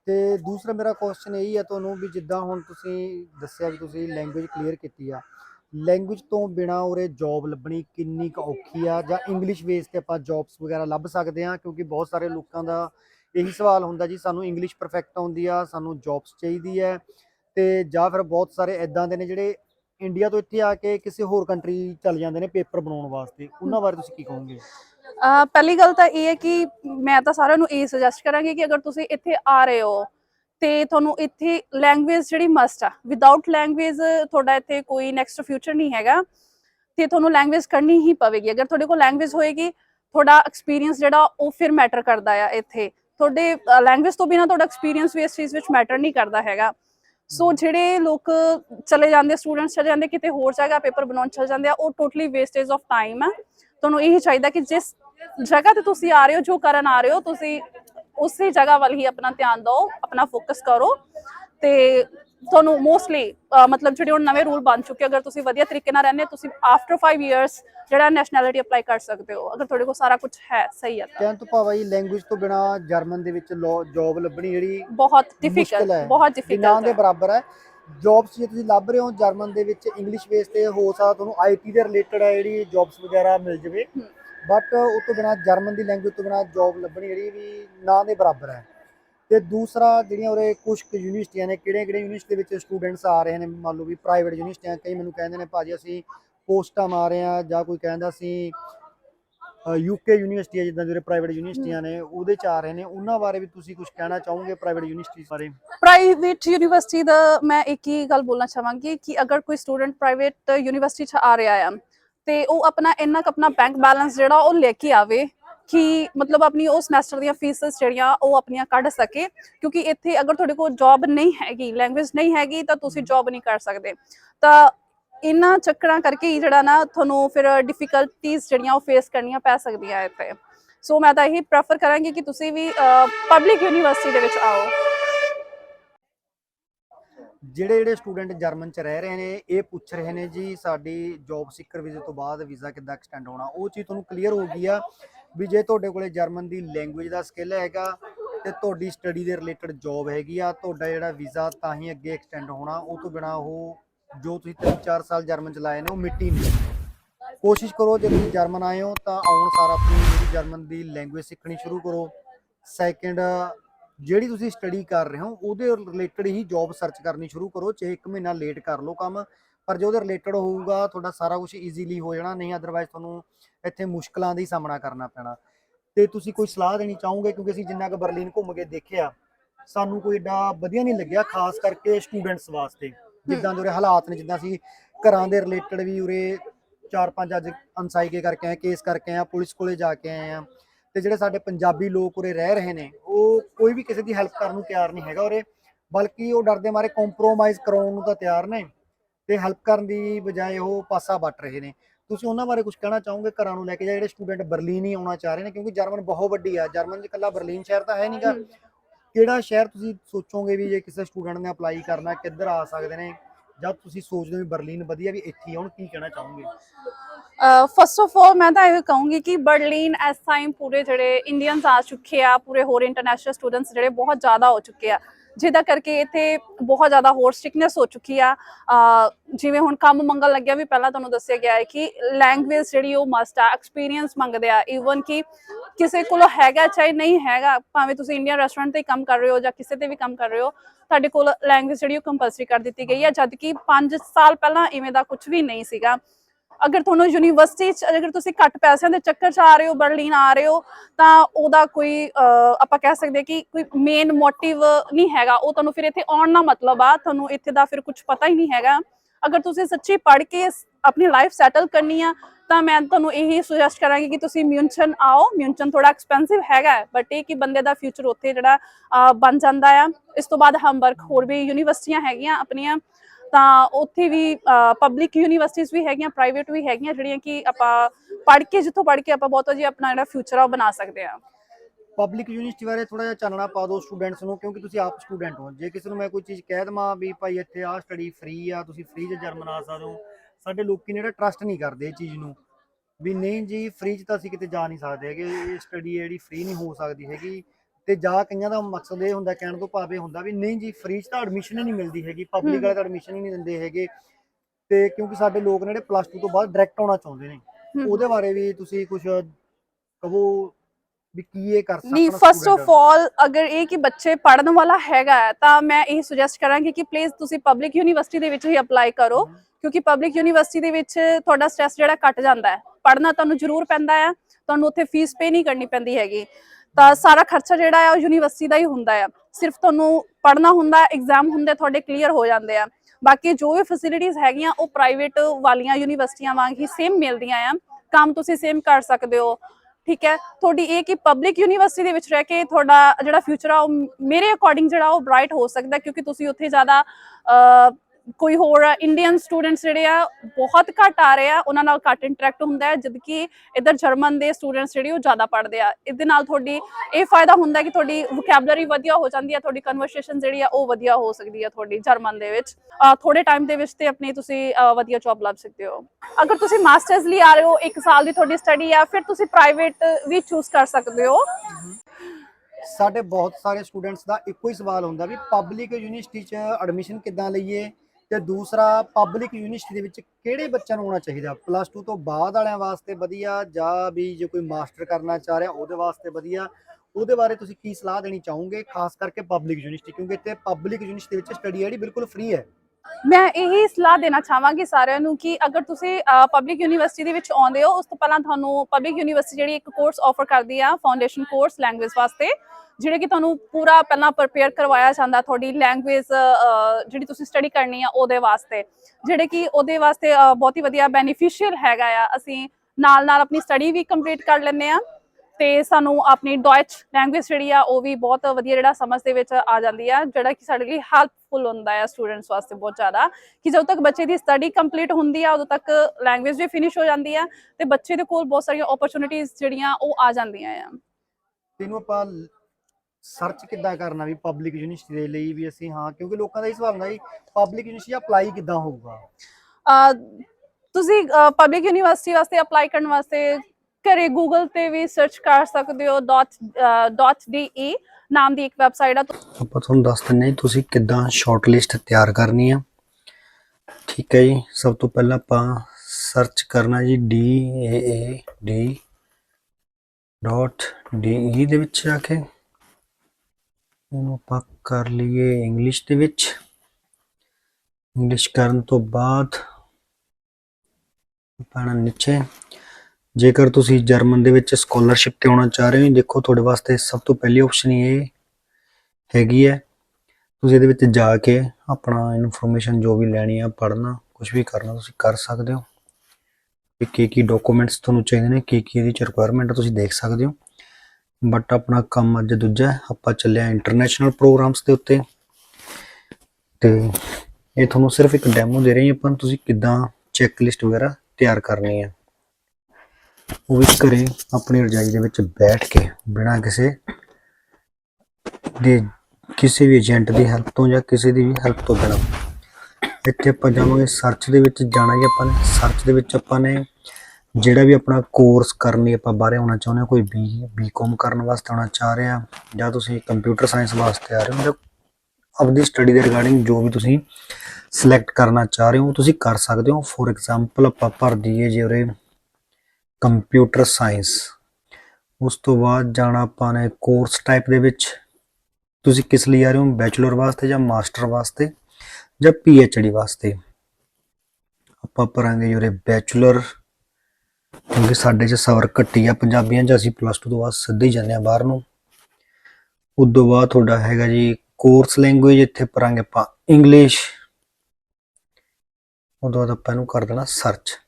ਤੇ ਦੂਸਰਾ ਮੇਰਾ ਕੁਐਸਚਨ ਇਹੀ ਹੈ ਤੁਹਾਨੂੰ ਵੀ ਜਿੱਦਾਂ ਹੁਣ ਤੁਸੀਂ ਦੱਸਿਆ ਵੀ ਤੁਸੀਂ ਲੈਂਗੁਏਜ ਕਲੀਅਰ ਕੀਤੀ ਆ ਲੈਂਗੁਏਜ ਤੋਂ ਬਿਨਾ ਉਰੇ ਜੌਬ ਲੱਭਣੀ ਕਿੰਨੀ ਕੁ ਔਖੀ ਆ ਜਾਂ ਇੰਗਲਿਸ਼ ਬੇਸ ਤੇ ਆਪਾਂ ਜੌਬਸ ਵਗੈਰਾ ਲੱਭ ਸਕਦੇ ਆ, ਕਿਉਂਕਿ ਬਹੁਤ ਸਾਰੇ ਲੋਕਾਂ ਦਾ ਇਹੀ ਸਵਾਲ ਹੁੰਦਾ ਜੀ, ਸਾਨੂੰ ਇੰਗਲਿਸ਼ ਪਰਫੈਕਟ ਆਉਂਦੀ ਆ, ਸਾਨੂੰ ਜੌਬਸ ਚਾਹੀਦੀ ਹੈ ਤੇ ਜਾਂ ਫਿਰ ਬਹੁਤ ਸਾਰੇ ਇਦਾਂ ਦੇ ਨੇ ਜਿਹੜੇ ਇੰਡੀਆ ਤੋਂ ਇੱਥੇ ਆ ਕੇ ਕਿਸੇ ਹੋਰ ਕੰਟਰੀ ਚਲ ਜਾਂਦੇ ਨੇ ਪੇਪਰ ਬਣਾਉਣ ਵਾਸਤੇ, ਉਹਨਾਂ ਬਾਰੇ ਤੁਸੀਂ ਕੀ ਕਹੋਗੇ? ਪਹਿਲੀ ਗੱਲ ਤਾਂ ਇਹ ਹੈ ਕਿ ਮੈਂ ਤਾਂ ਸਾਰਿਆਂ ਨੂੰ ਇਹ ਸੁਜੈਸਟ ਕਰਾਂਗੀ ਕਿ ਅਗਰ ਤੁਸੀਂ ਇੱਥੇ ਆ ਰਹੇ ਹੋ ਤੇ ਤੁਹਾਨੂੰ ਇੱਥੇ ਲੈਂਗੁਏਜ ਜਿਹੜੀ ਮਸਟ ਆ ਵਿਦਆਊਟ ਲੈਂਗੁਏਜ ਤੁਹਾਡਾ ਇੱਥੇ ਕੋਈ ਨੈਕਸਟ ਫਿਊਚਰ ਨਹੀਂ ਹੈਗਾ ਤੇ ਤੁਹਾਨੂੰ ਲੈਂਗੁਏਜ ਕਰਨੀ ਹੀ ਪਵੇਗੀ। ਅਗਰ ਤੁਹਾਡੇ ਕੋਲ ਲੈਂਗੁਏਜ ਹੋਏਗੀ, ਤੁਹਾਡਾ ਐਕਸਪੀਰੀਅੰਸ ਜਿਹੜਾ ਉਹ ਫਿਰ ਮੈਟਰ ਕਰਦਾ ਆ ਇੱਥੇ। ਤੁਹਾਡੇ ਲੈਂਗੁਏਜ ਤੋਂ ਬਿਨਾ ਤੁਹਾਡਾ ਐਕਸਪੀਰੀਅੰਸ ਵੀ ਇਸ ਚੀਜ਼ ਵਿੱਚ ਮੈਟਰ ਨਹੀਂ ਕਰਦਾ ਹੈਗਾ। ਸੋ ਜਿਹੜੇ ਲੋਕ ਚਲੇ ਜਾਂਦੇ ਸਟੂਡੈਂਟਸ ਚਲੇ ਜਾਂਦੇ, ਕਿਤੇ ਹੋਰ ਜਗ੍ਹਾ ਪੇਪਰ ਬਣਾਉਣ ਚਲੇ ਜਾਂਦੇ ਆ, ਉਹ ਟੋਟਲੀ ਵੇਸਟੇਜ ਆਫ ਟਾਈਮ ਆ। ਤੁਹਾਨੂੰ ਇਹ ਚਾਹੀਦਾ ਕਿ ਜਿਸ ਜਗ੍ਹਾ ਤੇ ਤੁਸੀਂ ਆ ਰਹੇ ਹੋ ਜੋ ਕਰਨ ਆ ਰਹੇ ਹੋ ਤੁਸੀਂ ਉਸੇ ਜਗ੍ਹਾ ਵੱਲ ਹੀ ਆਪਣਾ ਧਿਆਨ ਦਿਓ ਆਪਣਾ ਫੋਕਸ ਕਰੋ। ਤੇ ਤੁਹਾਨੂੰ ਮੋਸਟਲੀ ਮਤਲਬ ਜਿਹੜੇ ਹੁਣ ਨਵੇਂ ਰੂਲ ਬਣ ਚੁੱਕੇ ਅਗਰ ਤੁਸੀਂ ਵਧੀਆ ਤਰੀਕੇ ਨਾਲ ਰਹਿੰਦੇ ਤੁਸੀਂ ਆਫਟਰ 5 ਇਅਰਸ ਜਿਹੜਾ ਨੈਸ਼ਨੈਲਿਟੀ ਅਪਲਾਈ ਕਰ ਸਕਦੇ ਹੋ। ਅਗਰ ਤੁਹਾਡੇ ਕੋਲ ਸਾਰਾ ਕੁਝ ਹੈ ਸਹੀ ਹੈ। ਤਾਂ ਤੋਂ ਭਾਵ ਹੈ ਜੀ ਲੈਂਗੁਏਜ ਤੋਂ ਬਿਨਾ ਜਰਮਨ ਦੇ ਵਿੱਚ ਜੌਬ ਲੱਭਣੀ ਜਿਹੜੀ ਬਹੁਤ ਡਿਫਿਕਲਟ ਹੈ। ਬਹੁਤ ਵੀ ਨਾ ਡਿਫਿਕਲਟ ਦੇ ਬਰਾਬਰ ਹੈ। ਜੌਬਸ ਜੇ ਤੁਸੀਂ ਲੱਭ ਰਹੇ ਹੋ ਜਰਮਨ ਦੇ ਵਿੱਚ ਇੰਗਲਿਸ਼ ਬੇਸ ਤੇ ਹੋ ਸਕਦਾ ਤੁਹਾਨੂੰ ਆਈਟੀ ਦੇ ਰਿਲੇਟਡ ਹੈ ਜਿਹੜੀ ਜੌਬਸ ਵਗੈਰਾ ਮਿਲ ਜਵੇ। ਬਟ ਉਸ ਤੋਂ ਬਿਨਾ ਜਰਮਨ ਦੀ ਲੈਂਗੁਏਜ ਤੋਂ ਬਿਨਾ ਜੌਬ ਲੱਭਣੀ ਜਿਹੜੀ ਵੀ ਨਾ ਦੇ ਬਰਾਬਰ ਹੈ। ਤੇ ਦੂਸਰਾ ਜਿਹੜੀਆਂ ਉਰੇ ਕੁਝ ਯੂਨੀਵਰਸਿਟੀਆਂ ਨੇ ਕਿਹੜੇ ਕਿਹੜੇ ਯੂਨੀਵਰਸਿਟੀ ਦੇ ਵਿੱਚ ਸਟੂਡੈਂਟਸ ਆ ਰਹੇ ਨੇ, ਮੰਨ ਲਓ ਵੀ ਪ੍ਰਾਈਵੇਟ ਯੂਨੀਵਰਸਿਟੀਆਂ ਕਈ ਮੈਨੂੰ ਕਹਿੰਦੇ ਨੇ ਭਾਜੀ ਅਸੀਂ ਪੋਸਟਾਂ ਮਾਰ ਰਹੇ ਆ ਜਾਂ ਕੋਈ ਕਹਿੰਦਾ ਅਸੀਂ ਯੂਕੇ ਯੂਨੀਵਰਸਿਟੀ ਹੈ ਜਿੱਦਾਂ ਜਿਹੜੇ ਪ੍ਰਾਈਵੇਟ ਯੂਨੀਵਰਸਿਟੀਆਂ ਨੇ, ਉਹਦੇ ਚ ਆ ਰਹੇ ਨੇ। ਉਹਨਾਂ ਬਾਰੇ ਵੀ ਤੁਸੀਂ ਕੁਝ ਕਹਿਣਾ ਚਾਹੋਗੇ ਪ੍ਰਾਈਵੇਟ ਯੂਨੀਵਰਸਿਟੀ ਬਾਰੇ? ਪ੍ਰਾਈਵੇਟ ਯੂਨੀਵਰਸਿਟੀ ਦਾ ਮੈਂ ਇੱਕ ਹੀ ਗੱਲ ਬੋਲਣਾ ਚਾਹਾਂਗੀ ਕਿ ਅਗਰ ਕੋਈ ਸਟੂਡੈਂਟ ਪ੍ਰਾਈਵੇਟ ਯੂਨੀਵਰਸਿਟੀ 'ਚ ਆ ਰਿਹਾ ਆ ਤੇ ਉਹ ਆਪਣਾ ਇੰਨਾ ਕੁ ਆਪਣਾ ਬੈਂਕ ਬੈਲੈਂਸ ਜਿਹੜਾ ਉਹ ਲੈ ਕੇ ਆਵੇ ਕਿ ਮਤਲਬ ਆਪਣੀ ਉਹ ਸਮੈਸਟਰ ਦੀਆਂ ਫੀਸਸ ਜਿਹੜੀਆਂ ਉਹ ਆਪਣੀਆਂ ਕੱਢ ਸਕੇ, ਕਿਉਂਕਿ ਇੱਥੇ ਅਗਰ ਤੁਹਾਡੇ ਕੋਲ ਜੌਬ ਨਹੀਂ ਹੈਗੀ ਲੈਂਗੁਏਜ ਨਹੀਂ ਹੈਗੀ, ਤਾਂ ਤੁਸੀਂ ਜੌਬ ਨਹੀਂ ਕਰ ਸਕਦੇ। ਤਾਂ ਇਹਨਾਂ ਚੱਕਰਾਂ ਕਰਕੇ ਹੀ ਜਿਹੜਾ ਨਾ ਤੁਹਾਨੂੰ ਫਿਰ ਡਿਫਿਕਲਟੀਆਂ ਜਿਹੜੀਆਂ ਉਹ ਫੇਸ ਕਰਨੀਆਂ ਪੈ ਸਕਦੀਆਂ ਇੱਥੇ। ਸੋ ਮੈਂ ਤਾਂ ਇਹੀ ਪ੍ਰੈਫਰ ਕਰਾਂਗੀ ਕਿ ਤੁਸੀਂ ਵੀ ਪਬਲਿਕ ਯੂਨੀਵਰਸਿਟੀ ਦੇ ਵਿੱਚ ਆਓ। ਜਿਹੜੇ ਜਿਹੜੇ ਸਟੂਡੈਂਟ ਜਰਮਨ ਚ ਰਹਿ ਰਹੇ ਨੇ, ਇਹ ਪੁੱਛ ਰਹੇ ਨੇ ਜੀ, ਸਾਡੀ ਜੌਬ ਸਿੱਕਰ ਵੀਜ਼ੇ ਤੋਂ ਬਾਅਦ ਵੀਜ਼ਾ ਕਿੱਦਾਂ ਐਕਸਟੈਂਡ ਹੋਣਾ। ਉਹ ਚੀਜ਼ ਤੁਹਾਨੂੰ ਕਲੀਅਰ ਹੋ ਗਈ ਆ ਵੀ ਜੇ ਤੁਹਾਡੇ ਕੋਲੇ ਜਰਮਨ ਦੀ ਲੈਂਗੁਏਜ ਦਾ ਸਕਿੱਲ ਹੈਗਾ ਤੇ ਤੁਹਾਡੀ ਸਟੱਡੀ ਦੇ ਰਿਲੇਟਡ ਜੌਬ ਹੈਗੀ ਆ, ਤੁਹਾਡਾ ਜਿਹੜਾ ਵੀਜ਼ਾ ਤਾਂ ਹੀ ਅੱਗੇ ਐਕਸਟੈਂਡ ਹੋਣਾ। ਉਹ ਤੋਂ ਬਿਨਾ ਉਹ ਜੋ ਤੁਸੀਂ 3-4 ਸਾਲ ਜਰਮਨ ਚ ਲਾਏ ਨੇ, ਉਹ ਮਿੱਟੀ ਨਹੀਂ। ਕੋਸ਼ਿਸ਼ ਕਰੋ, ਜੇ ਤੁਸੀਂ ਜਰਮਨ ਆਏ ਹੋ ਤਾਂ ਆਉਣ ਸਾਰ ਆਪਣੀ ਜਰਮਨ ਦੀ ਲੈਂਗੁਏਜ ਸਿੱਖਣੀ ਸ਼ੁਰੂ ਕਰੋ। ਸੈਕਿੰਡ ਜਿਹੜੀ ਤੁਸੀਂ ਸਟੱਡੀ ਕਰ ਰਹੇ ਹੋ ਉਹਦੇ ਰਿਲੇਟਡ ਹੀ ਜੌਬ ਸਰਚ ਕਰਨੀ ਸ਼ੁਰੂ ਕਰੋ ਚਾਹੇ 1 ਮਹੀਨਾ ਲੇਟ ਕਰ ਲਓ ਕੰਮ ਪਰ ਜੇ ਉਹਦੇ ਰਿਲੇਟਡ ਹੋਊਗਾ ਤੁਹਾਡਾ ਸਾਰਾ ਕੁਝ ਈਜ਼ੀਲੀ ਹੋ ਜਾਣਾ ਨਹੀਂ ਅਦਰਵਾਈਜ਼ ਤੁਹਾਨੂੰ ਇੱਥੇ ਮੁਸ਼ਕਲਾਂ ਦਾ ਹੀ ਸਾਹਮਣਾ ਕਰਨਾ ਪੈਣਾ। ਤੇ ਤੁਸੀਂ ਕੋਈ ਸਲਾਹ ਦੇਣੀ ਚਾਹੋਗੇ? ਕਿਉਂਕਿ ਅਸੀਂ ਜਿੰਨਾ ਕੁ ਬਰਲਿਨ ਘੁੰਮ ਕੇ ਦੇਖਿਆ ਸਾਨੂੰ ਕੋਈ ਏਡਾ ਵਧੀਆ ਨਹੀਂ ਲੱਗਿਆ ਖਾਸ ਕਰਕੇ ਸਟੂਡੈਂਟਸ ਵਾਸਤੇ। ਜਿੱਦਾਂ ਦੇ ਉਰੇ ਹਾਲਾਤ ਨੇ ਜਿੱਦਾਂ ਅਸੀਂ ਘਰਾਂ ਦੇ ਰਿਲੇਟਡ ਵੀ ਉਰੇ ਚਾਰ ਪੰਜ ਅੱਜ ਅਨਸਾਈਕੇ ਕਰਕੇ ਆਏ ਕੇਸ ਕਰਕੇ ਆਏ ਆ ਪੁਲਿਸ ਕੋਲੇ ਜਾ ਕੇ ਆਏ ਆ। ਤੇ ਜਿਹੜੇ ਸਾਡੇ ਪੰਜਾਬੀ ਲੋਕ ਉਰੇ ਰਹਿ ਰਹੇ ਨੇ ਉਹ ਕੋਈ ਵੀ ਕਿਸੇ ਦੀ ਹੈਲਪ ਕਰਨ ਨੂੰ ਤਿਆਰ ਨਹੀਂ ਹੈਗਾ ਉਰੇ। ਬਲਕਿ ਉਹ ਡਰਦੇ ਮਾਰੇ ਕੰਪਰੋਮਾਈਜ਼ ਕਰਾਉਣ ਨੂੰ ਤਾਂ ਤਿਆਰ ਨੇ ਤੇ ਹੈਲਪ ਕਰਨ ਦੀ ਬਜਾਏ ਉਹ ਪਾਸਾ ਵੱਟ ਰਹੇ ਨੇ। ਤੁਸੀਂ ਉਹਨਾਂ ਬਾਰੇ ਕੁਝ ਕਹਿਣਾ ਚਾਹੋਗੇ ਘਰਾਂ ਨੂੰ ਲੈ ਕੇ ਜਾਂ ਜਿਹੜੇ ਸਟੂਡੈਂਟ ਬਰਲਿਨ ਹੀ ਆਉਣਾ ਚਾਹ ਰਹੇ ਨੇ? ਕਿਉਂਕਿ ਜਰਮਨ ਬਹੁਤ ਵੱਡੀ ਆ ਜਰਮਨ 'ਚ ਇਕੱਲਾ ਬਰਲਿਨ ਸ਼ਹਿਰ ਤਾਂ ਹੈ ਨਹੀਂਗਾ। ਕਿਹੜਾ ਸ਼ਹਿਰ ਤੁਸੀਂ ਸੋਚੋਗੇ ਵੀ ਜੇ ਕਿਸੇ ਸਟੂਡੈਂਟ ਨੇ ਅਪਲਾਈ ਕਰਨਾ ਕਿੱਧਰ ਆ ਸਕਦੇ ਨੇ? ਜਦ ਤੁਸੀਂ ਸੋਚਦੇ ਹੋ ਵੀ ਬਰਲਿਨ ਵਧੀਆ ਵੀ ਇੱਥੇ ਆਉਣ ਕੀ ਕਹਿਣਾ ਚਾਹੋਗੇ? ਫਸਟ ਆਫ ਆਲ ਮੈਂ ਤਾਂ ਇਹ ਕਹੂੰਗੀ ਕਿ ਬਰਲਿਨ ਇਸ ਟਾਈਮ ਪੂਰੇ ਜਿਹੜੇ ਇੰਡੀਅਨਸ ਆ ਚੁੱਕੇ ਆ, ਪੂਰੇ ਹੋਰ ਇੰਟਰਨੈਸ਼ਨਲ ਸਟੂਡੈਂਟਸ ਜਿਹੜੇ ਬਹੁਤ ਜ਼ਿਆਦਾ ਹੋ ਚੁੱਕੇ ਆ, ਜਿਹਦਾ ਕਰਕੇ ਇੱਥੇ ਬਹੁਤ ਜ਼ਿਆਦਾ ਹੋਰ ਸਟ੍ਰਿਕਨੈਸ ਹੋ ਚੁੱਕੀ ਆ। ਜਿਵੇਂ ਹੁਣ ਕੰਮ ਮੰਗਣ ਲੱਗਿਆ, ਵੀ ਪਹਿਲਾਂ ਤੁਹਾਨੂੰ ਦੱਸਿਆ ਗਿਆ ਹੈ ਕਿ ਲੈਂਗੁਏਜ ਜਿਹੜੀ ਉਹ ਮਸਟ ਆ ਐਕਸਪੀਰੀਅੰਸ ਮੰਗਦੇ ਆ ਈਵਨ ਕਿ ਕਿਸੇ ਕੋਲ ਹੈਗਾ ਚਾਹੇ ਨਹੀਂ ਹੈਗਾ, ਭਾਵੇਂ ਤੁਸੀਂ ਇੰਡੀਅਨ ਰੈਸਟੋਰੈਂਟ ਤੇ ਕੰਮ ਕਰ ਰਹੇ ਹੋ ਜਾਂ ਕਿਸੇ ਤੇ ਵੀ ਕੰਮ ਕਰ ਰਹੇ ਹੋ, ਤੁਹਾਡੇ ਕੋਲ ਲੈਂਗੁਏਜ ਜਿਹੜੀ ਉਹ ਕੰਪਲਸਰੀ ਕਰ ਦਿੱਤੀ ਗਈ ਹੈ ਜਦ ਕਿ 5 ਸਾਲ ਪਹਿਲਾਂ ਇਵੇਂ ਦਾ ਕੁਝ ਵੀ ਨਹੀਂ ਸੀਗਾ। ਅਗਰ ਤੁਹਾਨੂੰ ਯੂਨੀਵਰਸਿਟੀ ਚ ਅਗਰ ਤੁਸੀਂ ਘੱਟ ਪੈਸਿਆਂ ਦੇ ਚੱਕਰ ਚ ਆ ਰਹੇ ਹੋ, ਬਰਲਿਨ ਆ ਰਹੇ ਹੋ, ਤਾਂ ਉਹਦਾ ਕੋਈ ਆਪਾਂ ਕਹਿ ਸਕਦੇ ਹਾਂ ਕਿ ਕੋਈ ਮੇਨ ਮੋਟਿਵ ਨਹੀਂ ਹੈਗਾ। ਉਹ ਤੁਹਾਨੂੰ ਫਿਰ ਇੱਥੇ ਆਉਣ ਦਾ ਮਤਲਬ ਆ। ਤੁਹਾਨੂੰ ਇੱਥੇ ਦਾ ਫਿਰ ਕੁਝ ਪਤਾ ਹੀ ਨਹੀਂ ਹੈਗਾ। ਅਗਰ ਤੁਸੀਂ ਸੱਚੀ ਪੜ੍ਹ ਕੇ ਆਪਣੀ ਲਾਈਫ ਸੈਟਲ ਕਰਨੀ ਆ, ਤਾਂ ਮੈਂ ਤੁਹਾਨੂੰ ਇਹੀ ਸੁਜੈਸਟ ਕਰਾਂਗੀ ਕਿ ਤੁਸੀਂ ਮਿਊਨਚਨ ਆਓ। ਮਿਊਨਚਨ ਥੋੜਾ ਐਕਸਪੈਂਸਿਵ ਹੈਗਾ ਬਟ ਇਹ ਕਿ ਬੰਦੇ ਦਾ ਫਿਊਚਰ ਉੱਥੇ ਜਿਹੜਾ ਬਣ ਜਾਂਦਾ ਆ। ਇਸ ਤੋਂ ਬਾਅਦ ਹੰਬਰਗ ਹੋਰ ਵੀ ਯੂਨੀਵਰਸਿਟੀਆਂ ਹੈਗੀਆਂ ਆਪਣੀਆਂ। ਤਾਂ ਉੱਥੇ ਵੀ ਪਬਲਿਕ ਯੂਨੀਵਰਸਿਟੀਆਂ ਵੀ ਹੈਗੀਆਂ ਪ੍ਰਾਈਵੇਟ ਵੀ ਹੈਗੀਆਂ, ਜਿਹੜੀਆਂ ਕਿ ਆਪਾਂ ਪੜ੍ਹ ਕੇ, ਜਿੱਥੋਂ ਪੜ੍ਹ ਕੇ ਆਪਾਂ ਬਹੁਤ ਵਧੀਆ ਆਪਣਾ ਜਿਹੜਾ ਫਿਊਚਰ ਆ ਉਹ ਬਣਾ ਸਕਦੇ ਆ ਪਬਲਿਕ ਯੂਨੀਵਰਸਿਟੀ ਬਾਰੇ ਥੋੜਾ ਜਿਹਾ ਚਾਨਣਾ ਪਾ ਦਿਓ ਸਟੂਡੈਂਟਸ ਨੂੰ, ਕਿਉਂਕਿ ਤੁਸੀਂ ਆਪ ਸਟੂਡੈਂਟ ਹੋ। ਜੇ ਕਿਸੇ ਨੂੰ ਮੈਂ ਕੋਈ ਚੀਜ਼ ਕਹਿ ਦਵਾਂ ਵੀ ਭਾਈ ਇੱਥੇ ਆਹ ਸਟੱਡੀ ਫ੍ਰੀ ਆ, ਤੁਸੀਂ ਫ੍ਰੀ 'ਚ ਜਰਮਨ ਆ ਸਕਦੇ ਹੋ, ਸਾਡੇ ਲੋਕੀ ਨੇ ਜਿਹੜਾ ਟਰਸਟ ਨਹੀਂ ਕਰਦੇ ਇਹ ਚੀਜ਼ ਨੂੰ। ਵੀ ਨਹੀਂ ਜੀ ਫ੍ਰੀ 'ਚ ਤਾਂ ਅਸੀਂ ਕਿਤੇ ਜਾ ਨਹੀਂ ਸਕਦੇ ਹੈਗੇ, ਇਹ ਸਟੱਡੀ ਜਿਹੜੀ ਫ੍ਰੀ ਨਹੀਂ ਹੋ ਸਕਦੀ ਹੈਗੀ। ਤੇ ਜਾ ਕਈਆਂ ਦਾ ਮਕਸਦ ਇਹ ਹੁੰਦਾ ਕਹਿਣ ਤੋਂ ਭਾਵੇਂ ਹੁੰਦਾ ਵੀ ਨਹੀਂ ਜੀ ਫ੍ਰੀ 'ਚ ਤਾਂ ਐਡਮਿਸ਼ਨ ਹੀ ਨਹੀਂ ਮਿਲਦੀ ਹੈਗੀ ਪਬਲਿਕ। ਵਾਲੇ ਤਾਂ ਐਡਮਿਸ਼ਨ ਹੀ ਨਹੀਂ ਦਿੰਦੇ ਹੈਗੇ। ਤੇ ਕਿਉਂਕਿ ਸਾਡੇ ਲੋਕ ਨੇ ਜਿਹੜੇ ਪਲੱਸ 2 ਤੋਂ ਬਾਅਦ ਡਾਇਰੈਕਟ ਆਉਣਾ ਚਾਹੁੰਦੇ ਨੇ। ਉਹਦੇ ਬਾਰੇ ਵੀ ਤੁਸੀਂ ਕੁਝ ਕਹੋ ਵੀ ਕੀ ਇਹ ਕਰ ਸਕਦਾ ਨਹੀਂ ਫਸਟ ਆਫ ਆਲ ਅਗਰ ਇਹ ਕਿ ਬੱਚੇ ਪੜਨ ਵਾਲਾ ਹੈਗਾ ਤਾਂ ਮੈਂ ਇਹ ਸੁਜੈਸਟ ਕਰਾਂਗੀ ਕਿ ਪਲੀਜ਼ ਤੁਸੀਂ ਪਬਲਿਕ ਯੂਨੀਵਰਸਿਟੀ ਦੇ ਵਿੱਚ ਹੀ ਅਪਲਾਈ ਕਰੋ। ਕਿਉਂਕਿ ਪਬਲਿਕ ਯੂਨੀਵਰਸਿਟੀ ਦੇ ਵਿੱਚ ਤੁਹਾਡਾ ਸਟ੍ਰੈਸ ਜਿਹੜਾ ਘਟ ਜਾਂਦਾ ਹੈ। ਪੜਨਾ ਤੁਹਾਨੂੰ ਜ਼ਰੂਰ ਪੈਂਦਾ ਹੈ ਤੁਹਾਨੂੰ ਉੱਥੇ ਫੀਸ ਪੇ ਨਹੀਂ ਕਰਨੀ ਪੈਂਦੀ ਹੈਗੀ। ਤਾਂ ਸਾਰਾ ਖਰਚਾ ਜਿਹੜਾ ਆ ਉਹ ਯੂਨੀਵਰਸਿਟੀ ਦਾ ਹੀ ਹੁੰਦਾ ਆ। ਸਿਰਫ ਤੁਹਾਨੂੰ ਪੜਨਾ ਹੁੰਦਾ ਐਗਜ਼ਾਮ ਹੁੰਦੇ ਤੁਹਾਡੇ ਕਲੀਅਰ ਹੋ ਜਾਂਦੇ ਆ। ਬਾਕੀ ਜੋ ਵੀ ਫੈਸਿਲਿਟੀਆਂ ਹੈਗੀਆਂ, ਉਹ ਪ੍ਰਾਈਵੇਟ ਵਾਲੀਆਂ ਯੂਨੀਵਰਸਿਟੀਆਂ ਵਾਂਗ ਹੀ ਸੇਮ ਮਿਲਦੀਆਂ ਆ। ਕੰਮ ਤੁਸੀਂ ਸੇਮ ਕਰ ਸਕਦੇ ਹੋ, ਠੀਕ ਹੈ? ਤੁਹਾਡੀ ਇਹ ਕਿ ਪਬਲਿਕ ਯੂਨੀਵਰਸਿਟੀ ਦੇ ਵਿੱਚ ਰਹਿ ਕੇ ਤੁਹਾਡਾ ਜਿਹੜਾ ਫਿਊਚਰ ਆ, ਉਹ ਮੇਰੇ ਅਕੋਰਡਿੰਗ ਜਿਹੜਾ ਉਹ ਬ੍ਰਾਈਟ ਹੋ ਸਕਦਾ, ਕਿਉਂਕਿ ਤੁਸੀਂ ਉੱਥੇ ਜ਼ਿਆਦਾ ਕੋਈ ਹੋਰ ਇੰਡੀਅਨ ਸਟੂਡੈਂਟਸ ਜਿਹੜੇ ਆ, ਬਹੁਤ ਘੱਟ ਆ ਰਹੇ ਆ, ਉਹਨਾਂ ਨਾਲ ਘੱਟ ਇੰਟਰੈਕਟ ਹੁੰਦਾ ਹੈ ਜਦ ਕਿ ਇਧਰ ਜਰਮਨ ਦੇ ਸਟੂਡੈਂਟਸ ਜਿਹੜੇ ਉਹ ਜ਼ਿਆਦਾ ਪੜ੍ਹਦੇ ਆ। ਇਹਦੇ ਨਾਲ ਤੁਹਾਡੀ, ਇਹ ਫਾਇਦਾ ਹੁੰਦਾ ਕਿ ਤੁਹਾਡੀ ਵੋਕੈਬਲਰੀ ਵਧੀਆ ਹੋ ਜਾਂਦੀ ਹੈ ਤੁਹਾਡੀ ਕਨਵਰਸੇਸ਼ਨ ਜਿਹੜੀ ਆ, ਉਹ ਵਧੀਆ ਹੋ ਸਕਦੀ ਹੈ ਤੁਹਾਡੀ ਜਰਮਨ ਦੇ ਵਿੱਚ। ਅਹ ਥੋੜੇ ਟਾਈਮ ਦੇ ਵਿੱਚ ਤੇ ਆਪਣੀ ਤੁਸੀਂ ਵਧੀਆ ਜੌਬ ਲੱਭ ਸਕਦੇ ਹੋ। ਅਗਰ ਤੁਸੀਂ ਮਾਸਟਰਸ ਲਈ ਆ ਰਹੇ ਹੋ 1 ਸਾਲ ਦੀ ਤੁਹਾਡੀ ਸਟੱਡੀ ਆ, ਫਿਰ ਤੁਸੀਂ ਪ੍ਰਾਈਵੇਟ ਵੀ ਚੂਜ਼ ਕਰ ਸਕਦੇ ਹੋ। ਸਾਡੇ ਬਹੁਤ ਸਾਰੇ ਸਟੂਡੈਂਟਸ ਦਾ ਇੱਕੋ ਹੀ ਸਵਾਲ ਹੁੰਦਾ ਵੀ ਪਬਲਿਕ ਯੂਨੀਵਰਸਿਟੀ 'ਚ ਐਡਮਿਸ਼ਨ ਕਿੱਦਾਂ ਲਈਏ? ਤੇ ਦੂਸਰਾ ਪਬਲਿਕ ਯੂਨੀਵਰਸਿਟੀ ਦੇ ਵਿੱਚ ਕਿਹੜੇ ਬੱਚਿਆਂ ਨੂੰ ਆਉਣਾ ਚਾਹੀਦਾ? ਪਲੱਸ 2 ਤੋਂ ਬਾਅਦ ਵਾਲਿਆਂ ਵਾਸਤੇ ਵਧੀਆ ਜਾਂ ਵੀ ਜੇ ਕੋਈ ਮਾਸਟਰ ਕਰਨਾ ਚਾਹ ਰਿਹਾ ਉਹਦੇ ਵਾਸਤੇ ਵਧੀਆ? ਉਹਦੇ ਬਾਰੇ ਤੁਸੀਂ ਕੀ ਸਲਾਹ ਦੇਣੀ ਚਾਹੋਗੇ? ਖਾਸ ਕਰਕੇ ਪਬਲਿਕ ਯੂਨੀਵਰਸਿਟੀ ਕਿਉਂਕਿ ਇੱਥੇ ਪਬਲਿਕ ਯੂਨੀਵਰਸਿਟੀ ਦੇ ਵਿੱਚ ਸਟੱਡੀ ਜਿਹੜੀ ਬਿਲਕੁਲ ਫ੍ਰੀ ਹੈ। ਮੈਂ ਇਹੀ ਸਲਾਹ ਦੇਣਾ ਚਾਹਾਂਗੀ ਸਾਰਿਆਂ ਨੂੰ ਕਿ ਅਗਰ ਤੁਸੀਂ ਪਬਲਿਕ ਯੂਨੀਵਰਸਿਟੀ ਦੇ ਵਿੱਚ ਆਉਂਦੇ ਹੋ, ਉਸ ਤੋਂ ਪਹਿਲਾਂ ਤੁਹਾਨੂੰ ਪਬਲਿਕ ਯੂਨੀਵਰਸਿਟੀ ਜਿਹੜੀ ਇੱਕ ਕੋਰਸ ਆਫਰ ਕਰਦੀ ਆ ਫਾਊਂਡੇਸ਼ਨ ਕੋਰਸ ਲੈਂਗੁਏਜ ਵਾਸਤੇ, ਜਿਹੜੇ ਕਿ ਤੁਹਾਨੂੰ ਪੂਰਾ ਪਹਿਲਾਂ ਪ੍ਰਪੇਅਰ ਕਰਵਾਇਆ ਜਾਂਦਾ ਤੁਹਾਡੀ ਲੈਂਗੁਏਜ ਜਿਹੜੀ ਤੁਸੀਂ ਸਟੱਡੀ ਕਰਨੀ ਆ, ਉਹਦੇ ਵਾਸਤੇ। ਜਿਹੜੇ ਕਿ ਉਹਦੇ ਵਾਸਤੇ ਬਹੁਤ ਹੀ ਵਧੀਆ ਬੈਨੀਫੀਸ਼ੀਅਲ ਹੈਗਾ ਆ। ਅਸੀਂ ਨਾਲ ਨਾਲ ਆਪਣੀ ਸਟੱਡੀ ਵੀ ਕੰਪਲੀਟ ਕਰ ਲੈਂਦੇ ਆ। ਤੇ ਸਾਨੂੰ ਆਪਣੀ ਡੌਇਚ ਲੈਂਗੁਏਜ ਜਿਹੜੀ ਆ ਉਹ ਵੀ ਬਹੁਤ ਵਧੀਆ ਜਿਹੜਾ ਸਮਝ ਦੇ ਵਿੱਚ ਆ ਜਾਂਦੀ ਆ ਜਿਹੜਾ ਕਿ ਸਾਡੇ ਲਈ ਹੈਲਪਫੁਲ ਹੁੰਦਾ ਹੈ ਸਟੂਡੈਂਟਸ ਵਾਸਤੇ ਬਹੁਤ ਜ਼ਿਆਦਾ। ਕਿ ਜਦੋਂ ਤੱਕ ਬੱਚੇ ਦੀ ਸਟੱਡੀ ਕੰਪਲੀਟ ਹੁੰਦੀ ਆ ਉਦੋਂ ਤੱਕ ਲੈਂਗੁਏਜ ਵੀ ਫਿਨਿਸ਼ ਹੋ ਜਾਂਦੀ ਆ ਤੇ ਬੱਚੇ ਦੇ ਕੋਲ ਬਹੁਤ ਸਾਰੀਆਂ ਓਪਰਚੁਨਿਟੀਆਂ ਜਿਹੜੀਆਂ ਉਹ ਆ ਜਾਂਦੀਆਂ ਆ। ਤੈਨੂੰ ਆਪਾਂ ਸਰਚ ਕਿੱਦਾਂ ਕਰਨਾ ਵੀ ਪਬਲਿਕ ਯੂਨੀਵਰਸਿਟੀ ਦੇ ਲਈ ਵੀ ਅਸੀਂ ਹਾਂ ਕਿਉਂਕਿ ਲੋਕਾਂ ਦਾ ਇਹ ਸਵਾਲ ਹੁੰਦਾ ਜੀ ਪਬਲਿਕ ਯੂਨੀਵਰਸਿਟੀ ਅਪਲਾਈ ਕਿੱਦਾਂ ਹੋਊਗਾ? ਤੁਸੀਂ ਪਬਲਿਕ ਯੂਨੀਵਰਸਿਟੀ ਵਾਸਤੇ ਅਪਲਾਈ ਕਰਨ ਵਾਸਤੇ ਘਰੇ ਗੂਗਲ ਤੇ ਵੀ ਸਰਚ ਕਰ ਸਕਦੇ ਹੋ .de ਨਾਮ ਦੀ ਇੱਕ ਵੈਬਸਾਈਟ ਆ। ਆਪਾਂ ਤੁਹਾਨੂੰ ਦੱਸ ਦਿੰਦੇ ਹਾਂ ਤੁਸੀਂ ਕਿੱਦਾਂ ਸ਼ਾਰਟ ਲਿਸਟ ਤਿਆਰ ਕਰਨੀ ਆ। ਠੀਕ ਹੈ ਜੀ, ਸਭ ਤੋਂ ਪਹਿਲਾਂ ਆਪਾਂ ਸਰਚ ਕਰਨਾ ਜੀ D A A D dot ਦੇ ਵਿੱਚ ਜਾ ਕੇ। ਇਹਨੂੰ ਆਪਾਂ ਕਰ ਲਈਏ ਇੰਗਲਿਸ਼ ਦੇ ਵਿੱਚ। ਇੰਗਲਿਸ਼ ਕਰਨ ਤੋਂ ਬਾਅਦ ਪਾਣਾ ਨੀਚੇ ਜੇਕਰ ਤੁਸੀਂ ਜਰਮਨ ਦੇ ਵਿੱਚ ਸਕਾਲਰਸ਼ਿਪ ਤੇ ਆਉਣਾ ਚਾਹ ਰਹੇ ਹੋ, ਦੇਖੋ ਤੁਹਾਡੇ ਵਾਸਤੇ ਸਭ ਤੋਂ ਪਹਿਲੀ ਆਪਸ਼ਨ ਇਹ ਹੈਗੀ ਹੈ। ਤੁਸੀਂ ਇਹਦੇ ਵਿੱਚ ਜਾ ਕੇ ਆਪਣਾ ਇਨਫੋਰਮੇਸ਼ਨ ਜੋ ਵੀ ਲੈਣੀ ਆ, ਪੜ੍ਹਨਾ ਕੁਝ ਵੀ ਕਰਨਾ, ਤੁਸੀਂ ਕਰ ਸਕਦੇ ਹੋ। ਕਿ ਕੀ ਕੀ ਡਾਕੂਮੈਂਟਸ ਤੁਹਾਨੂੰ ਚਾਹੀਦੇ ਨੇ, ਕੀ ਕੀ ਇਹਦੀ ਚ ਰਿਕੁਆਇਰਮੈਂਟ ਤੁਸੀਂ ਦੇਖ ਸਕਦੇ ਹੋ। ਬਟ ਆਪਣਾ ਕੰਮ ਅੱਜ ਦੂਜਾ ਆਪਾਂ ਚੱਲਿਆ ਇੰਟਰਨੈਸ਼ਨਲ ਪ੍ਰੋਗਰਾਮਸ ਦੇ ਉੱਤੇ। ਤੇ ਇਹ ਤੁਹਾਨੂੰ ਸਿਰਫ ਇੱਕ ਡੈਮੋ ਦੇ ਰਹੀ ਹਾਂ ਆਪਾਂ, ਤੁਸੀਂ ਕਿੱਦਾਂ ਚੈੱਕ ਲਿਸਟ ਵਗੈਰਾ ਤਿਆਰ ਕਰਨੀ ਹੈ। ਉਹ ਵੀ ਘਰੇ ਆਪਣੀ ਰਜਾਈ ਦੇ ਵਿੱਚ ਬੈਠ ਕੇ ਬਿਨਾਂ ਕਿਸੇ ਦੇ ਕਿਸੇ ਵੀ ਏਜੰਟ ਦੀ ਹੈਲਪ ਤੋਂ ਜਾਂ ਕਿਸੇ ਦੀ ਵੀ ਹੈਲਪ ਤੋਂ ਬਿਨਾਂ। ਇੱਥੇ ਆਪਾਂ ਜਾਵਾਂਗੇ ਸਰਚ ਦੇ ਵਿੱਚ ਜਾਣਾ ਜੀ ਆਪਾਂ ਨੇ। ਸਰਚ ਦੇ ਵਿੱਚ ਆਪਾਂ ਨੇ ਜਿਹੜਾ ਵੀ ਆਪਣਾ ਕੋਰਸ ਕਰਨ ਲਈ ਆਪਾਂ ਬਾਹਰੇ ਆਉਣਾ ਚਾਹੁੰਦੇ ਹਾਂ, ਕੋਈ ਬੀ ਬੀਕਾਮ ਕਰਨ ਵਾਸਤੇ ਆਉਣਾ ਚਾਹ ਰਹੇ ਆ ਜਾਂ ਤੁਸੀਂ ਕੰਪਿਊਟਰ ਸਾਇੰਸ ਵਾਸਤੇ ਆ ਰਹੇ ਹੋ ਜਾਂ ਆਪਣੀ ਸਟੱਡੀ ਦੇ ਰਿਗਾਰਡਿੰਗ ਜੋ ਵੀ ਤੁਸੀਂ ਸਿਲੈਕਟ ਕਰਨਾ ਚਾਹ ਰਹੇ ਹੋ, ਤੁਸੀਂ ਕਰ ਸਕਦੇ ਹੋ। ਫੋਰ ਐਗਜ਼ਾਮਪਲ ਆਪਾਂ ਭਰ ਦਈਏ ਜੇ ਉਰੇ ਕੰਪਿਊਟਰ ਸਾਇੰਸ। ਉਸ ਤੋਂ ਬਾਅਦ ਜਾਣਾ ਆਪਾਂ ਨੇ ਕੋਰਸ ਟਾਈਪ ਦੇ ਵਿੱਚ। ਤੁਸੀਂ ਕਿਸ ਲਈ ਆ ਰਹੇ ਹੋ? ਬੈਚਲਰ ਵਾਸਤੇ ਜਾਂ ਮਾਸਟਰ ਵਾਸਤੇ ਜਾਂ ਡੀ ਵਾਸਤੇ? ਆਪਾਂ ਭਰਾਂਗੇ ਜੁਰੇ ਬੈਚਲਰ। ਕਿਉਂਕਿ ਸਾਡੇ ਚ ਸਵਰ ਘੱਟੀ ਆ ਪੰਜਾਬੀਆਂ ਚ, ਅਸੀਂ ਪਲੱਸ 2 ਤੋਂ ਬਾਅਦ ਸਿੱਧੇ ਹੀ ਜਾਂਦੇ ਆ ਬਾਹਰ ਨੂੰ। ਉਦੋਂ ਬਾਅਦ ਤੁਹਾਡਾ ਹੈਗਾ ਜੀ ਕੋਰਸ ਲੈਂਗੁਏਜ ਇੱਥੇ ਭਰਾਂਗੇ ਆਪਾਂ ਇੰਗਲਿਸ਼ ਉਦੋਂ ਬਾਅਦ ਆਪਾਂ ਇਹਨੂੰ ਕਰ ਦੇਣਾ ਸਰਚ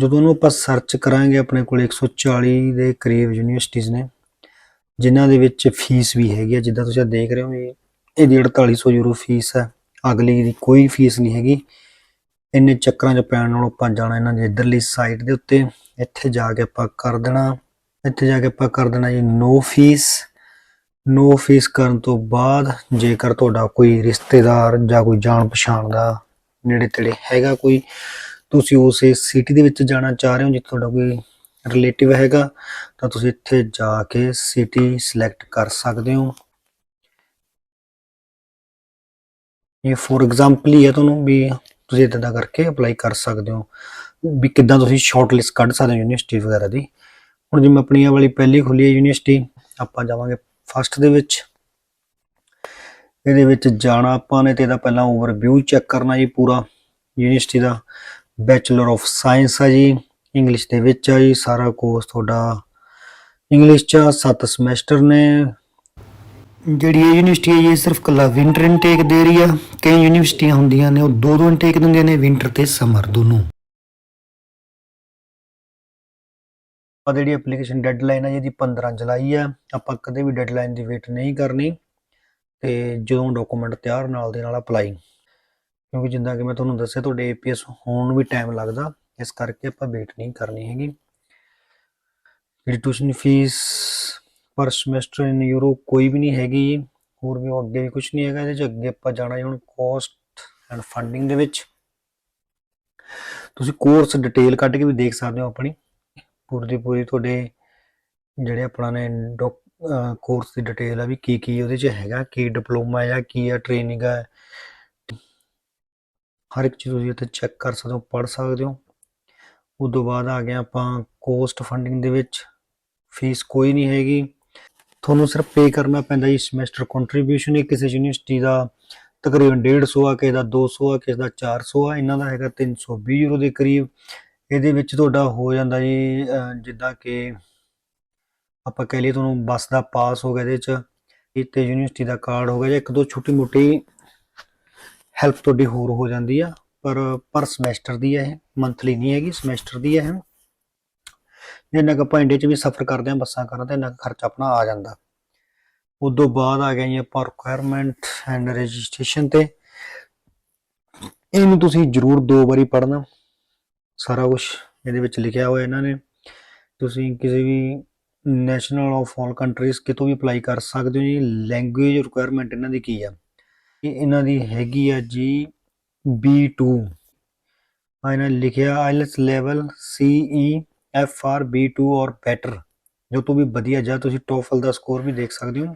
ਜਦੋਂ ਉਹਨੂੰ ਆਪਾਂ ਸਰਚ ਕਰਾਂਗੇ ਆਪਣੇ ਕੋਲ 140 ਦੇ ਕਰੀਬ ਯੂਨੀਵਰਸਿਟੀਆਂ ਨੇ, ਜਿਨ੍ਹਾਂ ਦੇ ਵਿੱਚ ਫੀਸ ਵੀ ਹੈਗੀ ਆ, ਜਿੱਦਾਂ ਤੁਸੀਂ ਦੇਖ ਰਹੇ ਹੋ ਇਹ ਇਹਦੀ 4800 ਯੂਰੋ ਫੀਸ ਹੈ ਅਗਲੀ ਦੀ ਕੋਈ ਫੀਸ ਨਹੀਂ ਹੈਗੀ। ਇੰਨੇ ਚੱਕਰਾਂ 'ਚ ਪੈਣ ਨਾਲੋਂ ਆਪਾਂ ਜਾਣਾ ਇਹਨਾਂ ਦੀ ਇਧਰਲੀ ਸਾਈਡ ਦੇ ਉੱਤੇ, ਇੱਥੇ ਜਾ ਕੇ ਆਪਾਂ ਕਰ ਦੇਣਾ, ਇੱਥੇ ਜਾ ਕੇ ਆਪਾਂ ਕਰ ਦੇਣਾ ਜੀ ਨੋ ਫੀਸ ਨੋ ਫੀਸ ਕਰਨ ਤੋਂ ਬਾਅਦ ਜੇਕਰ ਤੁਹਾਡਾ ਕੋਈ ਰਿਸ਼ਤੇਦਾਰ ਜਾਂ ਕੋਈ ਜਾਣ ਪਛਾਣ ਦਾ ਨੇੜੇ ਤੇੜੇ ਹੈਗਾ ਕੋਈ ਤੁਸੀਂ ਉਸੇ ਸਿਟੀ ਦੇ ਵਿੱਚ ਜਾਣਾ ਚਾਹ ਰਹੇ ਹੋ ਜਿੱਥੇ ਤੁਹਾਡਾ ਕੋਈ ਰਿਲੇਟਿਵ ਹੈਗਾ, ਤਾਂ ਤੁਸੀਂ ਇੱਥੇ ਜਾ ਕੇ ਸਿਟੀ ਸਿਲੈਕਟ ਕਰ ਸਕਦੇ ਹੋ। ਇਹ ਫੋਰ ਐਗਜ਼ਾਮਪਲ ਹੀ ਹੈ ਤੁਹਾਨੂੰ ਵੀ ਤੁਸੀਂ ਇਦਾਂ ਦਾ ਕਰਕੇ ਅਪਲਾਈ ਕਰ ਸਕਦੇ ਹੋ। ਵੀ ਕਿੱਦਾਂ ਤੁਸੀਂ ਸ਼ਾਰਟ ਲਿਸਟ ਕੱਢ ਸਕਦੇ ਹੋ ਯੂਨੀਵਰਸਿਟੀ ਵਗੈਰਾ ਦੀ। ਹੁਣ ਜਿਵੇਂ ਆਪਣੀ ਇਹ ਵਾਲੀ ਪਹਿਲੀ ਖੁੱਲੀ ਹੈ ਯੂਨੀਵਰਸਿਟੀ ਆਪਾਂ ਜਾਵਾਂਗੇ ਫਸਟ ਦੇ ਵਿੱਚ। ਇਹਦੇ ਵਿੱਚ ਜਾਣਾ ਆਪਾਂ ਨੇ ਤੇ ਇਹਦਾ ਪਹਿਲਾਂ ਓਵਰਵਿਊ ਚੈੱਕ ਕਰਨਾ ਜੀ ਪੂਰਾ ਯੂਨੀਵਰਸਿਟੀ ਦਾ। ਬੈਚਲਰ ਆਫ ਸਾਇੰਸ ਆ ਜੀ। ਇੰਗਲਿਸ਼ ਦੇ ਵਿੱਚ ਆ ਜੀ, ਸਾਰਾ ਕੋਰਸ ਤੁਹਾਡਾ। ਇੰਗਲਿਸ਼ ਚ 7 ਸਮੈਸਟਰ ਨੇ। ਜਿਹੜੀ ਇਹ ਯੂਨੀਵਰਸਿਟੀ ਹੈ ਇਹ ਸਿਰਫ ਕੱਲਾ ਵਿੰਟਰ ਇਨਟੇਕ ਦੇ ਰਹੀ ਆ। ਕਈ ਯੂਨੀਵਰਸਿਟੀਆਂ ਹੁੰਦੀਆਂ ਨੇ, ਉਹ ਦੋ ਦੋ ਇਨਟੇਕ ਦਿੰਦੀਆਂ ਨੇ ਵਿੰਟਰ ਤੇ ਸਮਰ ਦੋਨੋਂ। ਆ ਜਿਹੜੀ ਐਪਲੀਕੇਸ਼ਨ ਡੈਡਲਾਈਨ ਹੈ ਜਿਹਦੀ 15 ਜੁਲਾਈ ਆ। ਆਪਾਂ ਕਦੇ ਵੀ ਡੈਡਲਾਈਨ ਦੀ ਵੇਟ ਨਹੀਂ ਕਰਨੀ। ਤੇ ਜਦੋਂ ਡਾਕੂਮੈਂਟ ਤਿਆਰ ਨਾਲ ਦੇ ਨਾਲ ਅਪਲਾਈ ਕਿਉਂਕਿ ਜਿੱਦਾਂ ਕਿ ਮੈਂ ਤੁਹਾਨੂੰ ਦੱਸਿਆ, ਤੁਹਾਡੇ ਏਪੀਐਸ ਹੋਣ ਨੂੰ ਵੀ ਟਾਈਮ ਲੱਗਦਾ, ਇਸ ਕਰਕੇ ਆਪਾਂ ਵੇਟ ਨਹੀਂ ਕਰਨੀ ਹੈਗੀ। ਜਿਹੜੀ tuition fee per semester in euro ਕੋਈ ਵੀ ਨਹੀਂ ਹੈਗੀ, ਹੋਰ ਵੀ ਉਹ ਅੱਗੇ ਵੀ ਕੁਝ ਨਹੀਂ ਹੈਗਾ, ਇਹਦੇ ਚ ਅੱਗੇ ਆਪਾਂ ਜਾਣਾ ਜੀ ਹੁਣ ਕੋਸਟ ਐਂਡ ਫੰਡਿੰਗ ਦੇ ਵਿੱਚ। ਤੁਸੀਂ ਕੋਰਸ ਡਿਟੇਲ ਕੱਢ ਕੇ ਵੀ ਦੇਖ ਸਕਦੇ ਹੋ ਆਪਣੀ। ਪੂਰੀ ਦੀ ਪੂਰੀ ਤੁਹਾਡੇ ਜਿਹੜੇ ਆਪਣਾ ਨੇ ਕੋਰਸ ਦੀ ਡਿਟੇਲ ਆ ਵੀ ਕੀ ਕੀ ਉਹਦੇ ਚ ਹੈਗਾ, ਕੀ ਡਿਪਲੋਮਾ ਆ ਕੀ ਆ ਟ੍ਰੇਨਿੰਗ ਆ ਹਰ ਇੱਕ ਚੀਜ਼ ਤੁਸੀਂ ਇੱਥੇ ਚੈੱਕ ਕਰ ਸਕਦੇ ਹੋ, ਪੜ੍ਹ ਸਕਦੇ ਹੋ। ਉਸ ਤੋਂ ਬਾਅਦ ਆ ਗਿਆ ਆਪਾਂ ਕੋਸਟ ਫੰਡਿੰਗ ਦੇ ਵਿੱਚ। ਫੀਸ ਕੋਈ ਨਹੀਂ ਹੈਗੀ। ਤੁਹਾਨੂੰ ਸਿਰਫ ਪੇ ਕਰਨਾ ਪੈਂਦਾ ਜੀ ਸਮੈਸਟਰ ਕੰਟਰੀਬਿਊਸ਼ਨ ਇਹ ਕਿਸੇ ਯੂਨੀਵਰਸਿਟੀ ਦਾ ਤਕਰੀਬਨ 150 ਆ, ਕਿਸੇ ਦਾ 200 ਆ, ਕਿਸੇ ਦਾ 400 ਆ, ਇਹਨਾਂ ਦਾ ਹੈਗਾ 320 ਯੂਰੋ ਦੇ ਕਰੀਬ। ਇਹਦੇ ਵਿੱਚ ਤੁਹਾਡਾ ਹੋ ਜਾਂਦਾ ਜੀ ਜਿੱਦਾਂ ਕਿ ਆਪਾਂ ਕਹਿ ਲਈਏ ਤੁਹਾਨੂੰ ਬੱਸ ਦਾ ਪਾਸ ਹੋ ਗਿਆ ਇਹਦੇ ਚ ਇਹ ਤੇ ਯੂਨੀਵਰਸਿਟੀ ਦਾ ਕਾਰਡ ਹੋ ਗਿਆ ਜਾਂ ਇੱਕ ਦੋ ਛੋਟੀ ਮੋਟੀ ਹੈਲਪ ਤੁਹਾਡੀ ਹੋਰ ਹੋ ਜਾਂਦੀ ਆ, ਪਰ ਪਰ ਸਮੈਸਟਰ ਦੀ ਹੈ ਇਹ ਮੰਥਲੀ ਨਹੀਂ ਹੈਗੀ ਸਮੈਸਟਰ ਦੀ ਹੈ ਜਿੰਨਾ ਕੁ ਆਪਾਂ ਇੰਡੀਆ 'ਚ ਵੀ ਸਫ਼ਰ ਕਰਦੇ ਹਾਂ ਬੱਸਾਂ ਕਰਨ ਤੇ, ਇੰਨਾ ਕੁ ਖਰਚਾ ਆਪਣਾ ਆ ਜਾਂਦਾ। ਉਦੋਂ ਬਾਅਦ ਆ ਗਿਆ ਜੀ ਆਪਾਂ ਰਿਕੁਆਇਰਮੈਂਟ ਐਂਡ ਰਜਿਸਟ੍ਰੇਸ਼ਨ ਤੇ। ਇਹਨੂੰ ਤੁਸੀਂ ਜ਼ਰੂਰ ਦੋ ਵਾਰੀ ਪੜ੍ਹਨਾ, ਸਾਰਾ ਕੁਝ ਇਹਦੇ ਵਿੱਚ ਲਿਖਿਆ ਹੋਇਆ ਇਹਨਾਂ ਨੇ। ਤੁਸੀਂ ਕਿਸੇ ਵੀ ਨੈਸ਼ਨਲ ਆਫ ਆਲ ਕੰਟਰੀਜ਼ ਕਿਤੋਂ ਵੀ ਅਪਲਾਈ ਕਰ ਸਕਦੇ ਹੋ ਜੀ। ਲੈਂਗੁਏਜ ਰਿਕੁਆਇਰਮੈਂਟ ਇਹਨਾਂ ਦੀ ਕੀ ਆ? ਇਹ ਇਹਨਾਂ ਦੀ ਹੈਗੀ ਆ ਜੀ B2 ਆ ਇਹਨਾਂ ਲਿਖਿਆ IELTS level CE FR B2 ਔਰ ਬੈਟਰ। ਜੋ ਤੋਂ ਵੀ ਵਧੀਆ ਜਾ ਤੁਸੀਂ ਟੋਫਲ ਦਾ ਸਕੋਰ ਵੀ ਦੇਖ ਸਕਦੇ ਹੋ।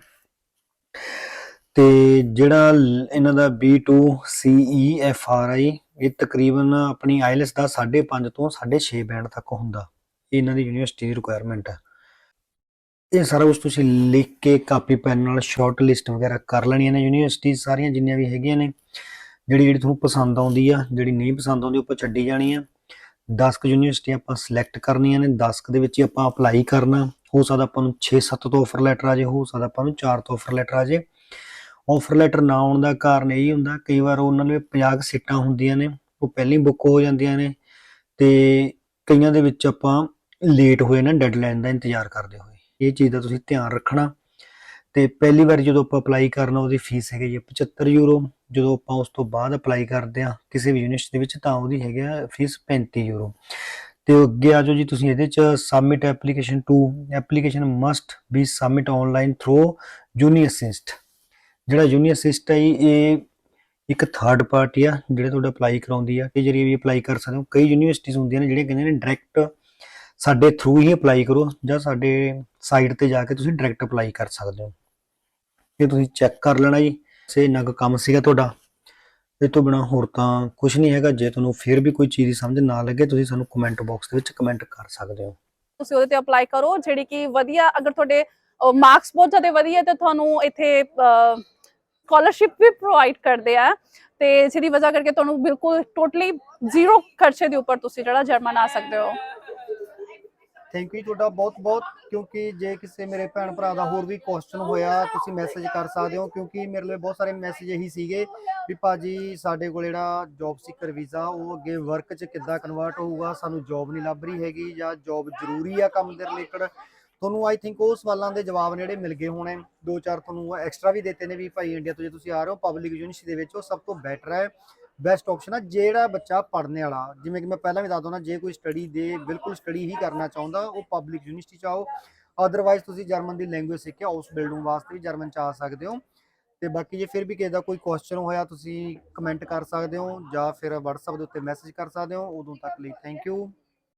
ਤੇ ਜਿਹੜਾ ਇਹਨਾਂ ਦਾ B2 CE FR ਆ ਜੀ ਇਹ ਤਕਰੀਬਨ ਆਪਣੀ ਆਈਲੈਟਸ ਦਾ 5.5 ਤੋਂ 6.5 ਬੈਂਡ ਤੱਕ ਹੁੰਦਾ। ਇਹ ਇਹਨਾਂ ਦੀ ਯੂਨੀਵਰਸਿਟੀ ਦੀ ਰਿਕੁਆਇਰਮੈਂਟ ਹੈ ਇਹ ਸਾਰਾ ਕੁਝ ਤੁਸੀਂ ਲਿਖ ਕੇ ਕਾਪੀ ਪੈਨ ਨਾਲ ਸ਼ਾਰਟ ਲਿਸਟ ਵਗੈਰਾ ਕਰ ਲੈਣੀਆਂ ਨੇ ਯੂਨੀਵਰਸਿਟੀ ਸਾਰੀਆਂ ਜਿੰਨੀਆਂ ਵੀ ਹੈਗੀਆਂ ਨੇ, ਜਿਹੜੀ ਜਿਹੜੀ ਤੁਹਾਨੂੰ ਪਸੰਦ ਆਉਂਦੀ ਆ, ਜਿਹੜੀ ਨਹੀਂ ਪਸੰਦ ਆਉਂਦੀ ਉਹ ਆਪਾਂ ਛੱਡੀ ਜਾਣੀ ਆ। 10 ਕੁ ਯੂਨੀਵਰਸਿਟੀ ਆਪਾਂ ਸਿਲੈਕਟ ਕਰਨੀਆਂ ਨੇ 10 ਕੁ ਦੇ ਵਿੱਚ ਹੀ ਆਪਾਂ ਅਪਲਾਈ ਕਰਨਾ। ਹੋ ਸਕਦਾ ਆਪਾਂ ਨੂੰ 6-7 ਤੋਂ ਆਫਰ ਲੈਟਰ ਆ ਜੇ, ਹੋ ਸਕਦਾ ਆਪਾਂ ਨੂੰ 4 ਤੋਂ ਆਫਰ ਲੈਟਰ ਆ ਜੇ। ਆਫਰ ਲੈਟਰ ਨਾ ਆਉਣ ਦਾ ਕਾਰਨ ਇਹ ਹੁੰਦਾ, ਕਈ ਵਾਰ ਉਹਨਾਂ ਦੇ 50 ਕੁ ਸੀਟਾਂ ਹੁੰਦੀਆਂ ਨੇ, ਉਹ ਪਹਿਲਾਂ ਹੀ ਬੁੱਕ ਹੋ ਜਾਂਦੀਆਂ ਨੇ ਤੇ ਕਈਆਂ ਦੇ ਵਿੱਚ ਆਪਾਂ ਲੇਟ ਹੋਏ ਨਾ ਡੈਡਲਾਈਨ ਦਾ ਇੰਤਜ਼ਾਰ ਕਰਦੇ ਹੋਏ। ਇਹ ਚੀਜ਼ ਦਾ ਤੁਸੀਂ ਧਿਆਨ ਰੱਖਣਾ। ਤੇ ਪਹਿਲੀ ਵਾਰ ਜਦੋਂ ਆਪਾਂ ਅਪਲਾਈ ਕਰਨਾ ਉਹਦੀ ਫੀਸ ਹੈਗੀ ਜੀ 75 ਯੂਰੋ ਜਦੋਂ ਆਪਾਂ ਉਸ ਤੋਂ ਬਾਅਦ ਅਪਲਾਈ ਕਰਦੇ ਆ ਕਿਸੇ ਵੀ ਯੂਨੀਵਰਸਿਟੀ ਦੇ ਵਿੱਚ ਤਾਂ ਉਹਦੀ ਹੈਗੀ ਆ ਫੀਸ 35 ਯੂਰੋ ਤੇ ਅੱਗੇ ਆ ਜਾਓ ਜੀ ਤੁਸੀਂ ਇਹਦੇ ਚ submit application to application must be submit online through uni assist ਜਿਹੜਾ ਜੂਨੀ ਅਸਿਸਟ ਹੈ ਜੀ, ਇਹ ਇੱਕ ਥਰਡ ਪਾਰਟੀ ਆ ਜਿਹੜੇ ਤੁਹਾਡਾ ਅਪਲਾਈ ਕਰਾਉਂਦੀ ਆ। ਕਿ ਜਿਹੜੀ ਵੀ ਅਪਲਾਈ ਕਰ ਸਕਦੇ ਹੋ। ਕਈ ਯੂਨੀਵਰਸਿਟੀਆਂ ਹੁੰਦੀਆਂ ਨੇ ਜਿਹੜੀਆਂ ਕਹਿੰਦੇ ਨੇ ਡਾਇਰੈਕਟ ਸਾਡੇ ਥਰੂ ਹੀ ਅਪਲਾਈ ਕਰੋ ਜਾਂ ਸਾਡੇ ਸਾਈਟ ਤੇ ਜਾ ਕੇ ਤੁਸੀਂ ਡਾਇਰੈਕਟ ਅਪਲਾਈ ਕਰ ਸਕਦੇ ਹੋ। ਇਹ ਤੁਸੀਂ ਚੈੱਕ ਕਰ ਲੈਣਾ ਜੀ, ਸੇ ਇੰਨਾ ਕੰਮ ਸੀਗਾ ਤੁਹਾਡਾ। ਇਹ ਤੋਂ ਬਿਨਾ ਹੋਰ ਤਾਂ ਕੁਝ ਨਹੀਂ ਹੈਗਾ, ਜੇ ਤੁਹਾਨੂੰ ਫਿਰ ਵੀ ਕੋਈ ਚੀਜ਼ ਸਮਝ ਨਾ ਲੱਗੇ, ਤੁਸੀਂ ਸਾਨੂੰ ਕਮੈਂਟ ਬਾਕਸ ਦੇ ਵਿੱਚ ਕਮੈਂਟ ਕਰ ਸਕਦੇ ਹੋ। ਤੁਸੀਂ ਉਹਦੇ ਤੇ ਅਪਲਾਈ ਕਰੋ, ਜਿਹੜੀ ਕਿ ਵਧੀਆ, ਅਗਰ ਤੁਹਾਡੇ ਮਾਰਕਸ ਬਹੁਤ ਜ਼ਿਆਦਾ ਵਧੀਆ ਤੇ ਤੁਹਾਨੂੰ ਇੱਥੇ ਸਕਾਲਰਸ਼ਿਪ ਵੀ ਪ੍ਰੋਵਾਈਡ ਕਰਦੇ ਆ, ਤੇ ਜਿਹਦੀ ਵਜ੍ਹਾ ਕਰਕੇ ਤੁਹਾਨੂੰ ਬਿਲਕੁਲ ਟੋਟਲੀ ਜ਼ੀਰੋ ਖਰਚੇ ਦੇ ਉੱਪਰ ਤੁਸੀਂ ਜਿਹੜਾ ਜਰਮਨ ਆ ਸਕਦੇ ਹੋ। ਥੈਂਕ ਯੂ ਤੁਹਾਡਾ ਬਹੁਤ ਬਹੁਤ, ਕਿਉਂਕਿ ਜੇ ਕਿਸੇ ਮੇਰੇ ਭੈਣ ਭਰਾ ਦਾ ਹੋਰ ਵੀ ਕੁਐਸਚਨ ਹੋਇਆ, ਤੁਸੀਂ ਮੈਸੇਜ ਕਰ ਸਕਦੇ ਹੋ, ਕਿਉਂਕਿ ਮੇਰੇ ਲਈ ਬਹੁਤ ਸਾਰੇ ਮੈਸੇਜ ਇਹੀ ਸੀਗੇ ਵੀ ਭਾਜੀ ਸਾਡੇ ਕੋਲ ਜਿਹੜਾ ਜੌਬ ਸੀਕਰ ਵੀਜ਼ਾ ਉਹ ਅੱਗੇ ਵਰਕ 'ਚ ਕਿੱਦਾਂ ਕਨਵਰਟ ਹੋਊਗਾ, ਸਾਨੂੰ ਜੌਬ ਨਹੀਂ ਲੱਭ ਰਹੀ ਹੈਗੀ ਜਾਂ ਜੌਬ ਜ਼ਰੂਰੀ ਆ ਕੰਮ ਦੇ ਰਿਲੇਟਡ ਤੁਹਾਨੂੰ ਆਈ ਥਿੰਕ ਉਹ ਸਵਾਲਾਂ ਦੇ ਜਵਾਬ ਨੇੜੇ ਮਿਲ ਗਏ ਹੋਣੇ। ਦੋ ਚਾਰ ਤੁਹਾਨੂੰ ਐਕਸਟਰਾ ਵੀ ਦਿੱਤੇ ਨੇ ਵੀ ਭਾਈ ਇੰਡੀਆ ਤੋਂ ਜੇ ਤੁਸੀਂ ਆ ਰਹੇ ਹੋ ਪਬਲਿਕ ਯੂਨੀਵਰਸਿਟੀ ਦੇ ਵਿੱਚ ਉਹ ਸਭ ਤੋਂ ਬੈਟਰ ਹੈ। ਬੈਸਟ ਆਪਸ਼ਨ ਆ ਜਿਹੜਾ ਬੱਚਾ ਪੜ੍ਹਨੇ ਵਾਲਾ। ਜਿਵੇਂ ਕਿ ਮੈਂ ਪਹਿਲਾਂ ਵੀ ਦੱਸ ਦਉਣਾ ਜੇ ਕੋਈ ਸਟੱਡੀ ਦੇ ਬਿਲਕੁਲ ਸਟੱਡੀ ਹੀ ਕਰਨਾ ਚਾਹੁੰਦਾ, ਉਹ ਪਬਲਿਕ ਯੂਨੀਵਰਸਿਟੀ ਚ ਆਓ। ਅਦਰਵਾਈਜ਼ ਤੁਸੀਂ ਜਰਮਨ ਦੀ ਲੈਂਗੁਏਜ ਸਿੱਖਿਆ, ਉਸ ਬਿਲਡਿੰਗ ਵਾਸਤੇ ਵੀ ਜਰਮਨ ਚ ਆ ਸਕਦੇ ਹੋ। ਤੇ ਬਾਕੀ ਜੇ ਫਿਰ ਵੀ ਕਿਸੇ ਦਾ ਕੋਈ ਕੁਐਸਚਨ ਹੋਇਆ, ਤੁਸੀਂ ਕਮੈਂਟ ਕਰ ਸਕਦੇ ਹੋ ਜਾਂ ਫਿਰ WhatsApp ਦੇ ਉੱਤੇ ਮੈਸੇਜ ਕਰ ਸਕਦੇ ਹੋ। ਉਦੋਂ ਤੱਕ ਲਈ ਥੈਂਕ ਯੂ